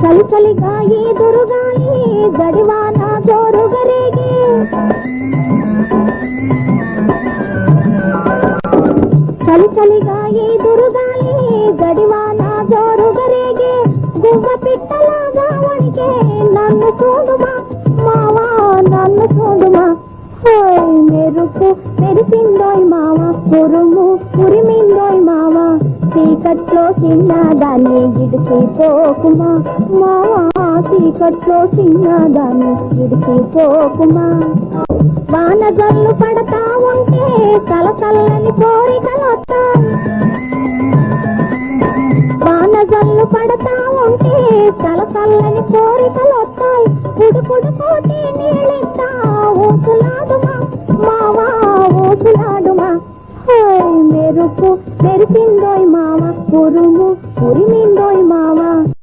చలి చలిగా ఈ దురుగాలి గడివాన జోరుగరేగే? చలి చలిగా ఈ దురుగాలి గడివాన జోరుగరేగే? గువ్వ పిట్టలాగా వణికే నన్ను మావా నన్ను మెరుపు మెరిసిందోయ్ మావ ఉరుము చీకట్లో చిన్నదాన్ని ఇడిసిపోకుమా మా చీకట్లో చిన్నదాన్ని ఇడిసిపోకుమా వానగల్లు పడతా ఉంటే తలసల్లని కోరికలొత్తా వానగల్లు పడతా ఉంటే తలసల్లని పుడు పుడు పోటీ నీళ్ళిస్తా ఊసులాడుమా? మావా ఊసులాడుమా? మెరుపు మెరిచిందోయ్ మా பொறுமு பொறுமின்றோய் மாவ